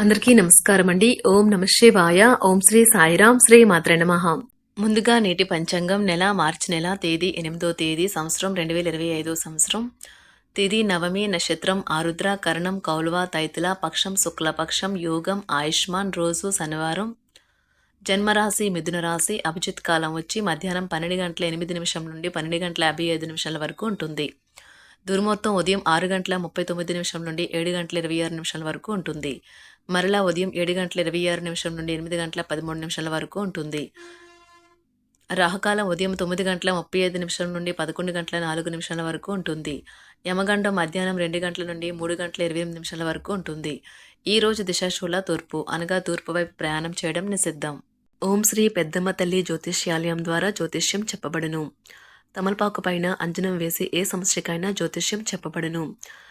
అందరికీ నమస్కారం అండి. ఓం నమ శివాయ. ఓం శ్రీ సాయిరాం శ్రీ మాత్ర నమః. ముందుగా నేటి పంచాంగం నెల మార్చి నెల తేదీ ఎనిమిదో తేదీ సంవత్సరం రెండు వేల ఇరవై ఐదో సంవత్సరం. తేదీ నవమి నక్షత్రం ఆరుద్ర కరణం కౌలువ తైతుల పక్షం శుక్లపక్షం యోగం ఆయుష్మాన్ రోజు శనివారం. జన్మరాశి మిథున రాశి అభిజిత్ కాలం వచ్చి మధ్యాహ్నం పన్నెండు గంటల ఎనిమిది నిమిషం నుండి పన్నెండు గంటల యాభై ఐదు నిమిషాల వరకు ఉంటుంది. దుర్మొత్తం ఉదయం ఆరు గంటల ముప్పై తొమ్మిది నిమిషం నుండి ఏడు గంటల ఇరవై ఆరు నిమిషాల వరకు ఉంటుంది. మరలా ఉదయం ఏడు గంటల ఇరవై ఆరు నిమిషం నుండి ఎనిమిది గంటల పదమూడు నిమిషాల వరకు ఉంటుంది. రాహుకాలం ఉదయం తొమ్మిది గంటల ముప్పై ఐదు నిమిషం నుండి పదకొండు గంటల నాలుగు నిమిషాల వరకు ఉంటుంది. యమగండం మధ్యాహ్నం రెండు గంటల నుండి మూడు గంటల ఇరవై ఎనిమిది నిమిషాల వరకు ఉంటుంది. ఈ రోజు దిశాశూల తూర్పు అనగా తూర్పు వైపు ప్రయాణం చేయడం నిషిద్ధం. ఓం శ్రీ పెద్దమ్మ తల్లి జ్యోతిష్యాలయం ద్వారా జ్యోతిష్యం చెప్పబడును. తమలపాకు పైన అంజనం వేసి ఏ సమస్యకైనా జ్యోతిష్యం చెప్పబడును.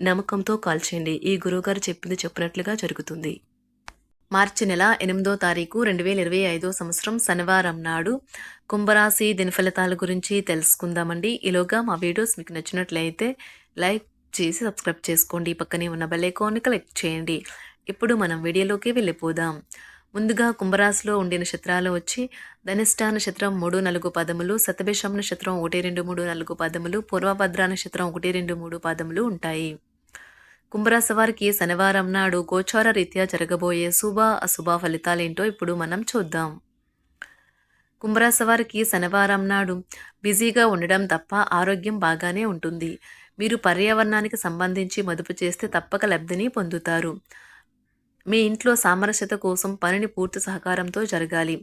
నమ్మకంతో కాల్ చేయండి. ఈ గురువుగారు చెప్పింది చెప్పినట్లుగా జరుగుతుంది. మార్చి నెల ఎనిమిదో తారీఖు రెండు వేల ఇరవై ఐదో సంవత్సరం శనివారం నాడు కుంభరాశి దినఫలితాల గురించి తెలుసుకుందామండి. ఈలోగా మా వీడియోస్ మీకు నచ్చినట్లయితే లైక్ చేసి సబ్స్క్రైబ్ చేసుకోండి. పక్కనే ఉన్న బెల్ ఐకాన్ని క్లిక్ చేయండి. ఇప్పుడు మనం వీడియోలోకి వెళ్ళిపోదాం. ముందుగా కుంభరాశిలో ఉండే నక్షత్రాలు వచ్చి ధనిష్ట నక్షత్రం మూడు నాలుగు పదములు సతభిషం నక్షత్రం ఒకటి రెండు మూడు నాలుగు పదములు పూర్వభద్ర నక్షత్రం ఒకటి రెండు మూడు పదములు ఉంటాయి. కుంభరాశి వారికి శనివారం నాడు గోచార రీత్యా జరగబోయే శుభ అశుభ ఫలితాలేంటో ఇప్పుడు మనం చూద్దాం. కుంభరాశి వారికి శనివారం నాడు బిజీగా ఉండడం తప్ప ఆరోగ్యం బాగానే ఉంటుంది. మీరు పర్యావరణానికి సంబంధించి మదుపు చేస్తే తప్పక లబ్ధిని పొందుతారు. మీ ఇంట్లో సామరస్యత కోసం పనిని పూర్తి సహకారంతో జరగాలి.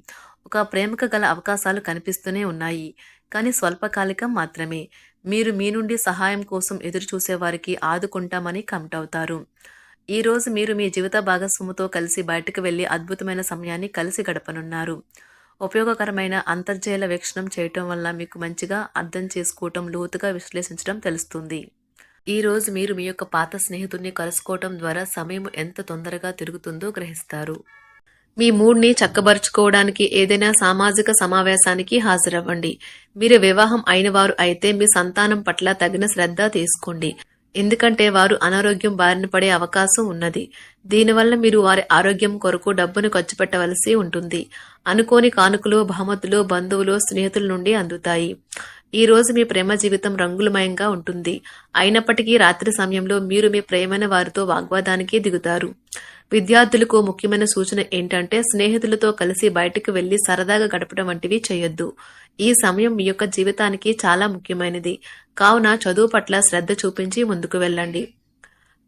ఒక ప్రేమకు గల అవకాశాలు కనిపిస్తూనే ఉన్నాయి. కానీ స్వల్పకాలికం మాత్రమే. మీరు మీ నుండి సహాయం కోసం ఎదురు ఆదుకుంటామని కమిట్ అవుతారు ఈరోజు మీరు మీ జీవిత భాగస్వామితో కలిసి బయటకు వెళ్ళి అద్భుతమైన సమయాన్ని కలిసి గడపనున్నారు. ఉపయోగకరమైన అంతర్జాల వీక్షణం చేయటం వల్ల మీకు మంచిగా అర్థం చేసుకోవటం లోతుగా విశ్లేషించడం తెలుస్తుంది. ఈరోజు మీరు మీ యొక్క పాత స్నేహితుడిని కలుసుకోవటం ద్వారా సమయం ఎంత తొందరగా తిరుగుతుందో గ్రహిస్తారు. మీ మూడ్ని చక్కబరుచుకోవడానికి ఏదైనా సామాజిక సమావేశానికి హాజరవ్వండి. మీరు వివాహం అయిన వారు అయితే మీ సంతానం పట్ల తగిన శ్రద్ధ తీసుకోండి. ఎందుకంటే వారు అనారోగ్యం బారిన పడే అవకాశం ఉన్నది. దీనివల్ల మీరు వారి ఆరోగ్యం కొరకు డబ్బును ఖర్చు పెట్టవలసి ఉంటుంది. అనుకోని కానుకలు బహుమతులు బంధువులు స్నేహితుల నుండి అందుతాయి. ఈ రోజు మీ ప్రేమ జీవితం రంగులమయంగా ఉంటుంది. అయినప్పటికీ రాత్రి సమయంలో మీరు మీ ప్రేమైన వారితో వాగ్వాదానికి దిగుతారు. విద్యార్థులకు ముఖ్యమైన సూచన ఏంటంటే స్నేహితులతో కలిసి బయటకు వెళ్ళి సరదాగా గడపడం వంటివి చేయొద్దు. ఈ సమయం మీ యొక్క జీవితానికి చాలా ముఖ్యమైనది. కావున చదువు పట్ల శ్రద్ధ చూపించి ముందుకు వెళ్ళండి.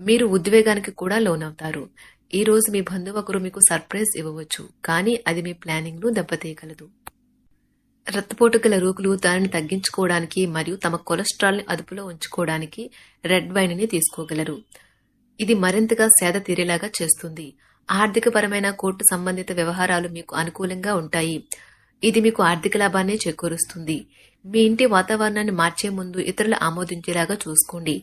మీరు ఉద్వేగానికి కూడా లోనవుతారు. ఈ రోజు మీ బంధువు ఒకరు మీకు సర్ప్రైజ్ ఇవ్వవచ్చు కానీ అది మీ ప్లానింగ్ను దెబ్బతీయగలదు. రక్తపోటు గల రోగులు దానిని తగ్గించుకోవడానికి మరియు తమ కొలెస్ట్రాల్ని అదుపులో ఉంచుకోవడానికి రెడ్ వైన్ని తీసుకోగలరు. ఇది మరింతగా సేద తీరేలాగా చేస్తుంది. ఆర్థికపరమైన కోర్టు సంబంధిత వ్యవహారాలు మీకు అనుకూలంగా ఉంటాయి. ఇది మీకు ఆర్థిక లాభాన్ని చేకూరుస్తుంది. మీ ఇంటి వాతావరణాన్ని మార్చే ముందు ఇతరులు ఆమోదించేలాగా చూసుకోండి.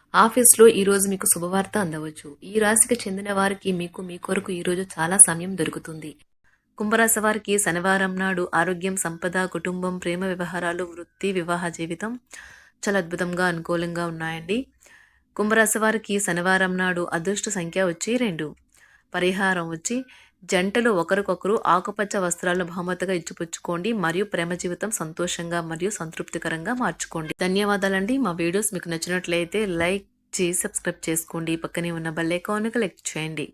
ఆఫీస్లో ఈరోజు మీకు శుభవార్త అందవచ్చు. ఈ రాశికి చెందిన వారికి మీకు మీ కొరకు ఈ రోజు చాలా సమయం దొరుకుతుంది. కుంభరాశి వారికి శనివారం నాడు ఆరోగ్యం సంపద కుటుంబం ప్రేమ వ్యవహారాలు వృత్తి వివాహ జీవితం చాలా అద్భుతంగా అనుకూలంగా ఉన్నాయండి. కుంభరాశి వారికి శనివారం నాడు అదృష్ట సంఖ్య వచ్చి రెండు. పరిహారం వచ్చి జంటలు ఒకరికొకరు ఆకుపచ్చ వస్త్రాలను బహుమతిగా ఇచ్చిపుచ్చుకోండి మరియు ప్రేమ జీవితం సంతోషంగా మరియు సంతృప్తికరంగా మార్చుకోండి. ధన్యవాదాలండి. మా వీడియోస్ మీకు నచ్చినట్లయితే లైక్ చేసి సబ్స్క్రైబ్ చేసుకోండి. పక్కనే ఉన్న బెల్ ఐకాన్కి క్లిక్ చేయండి.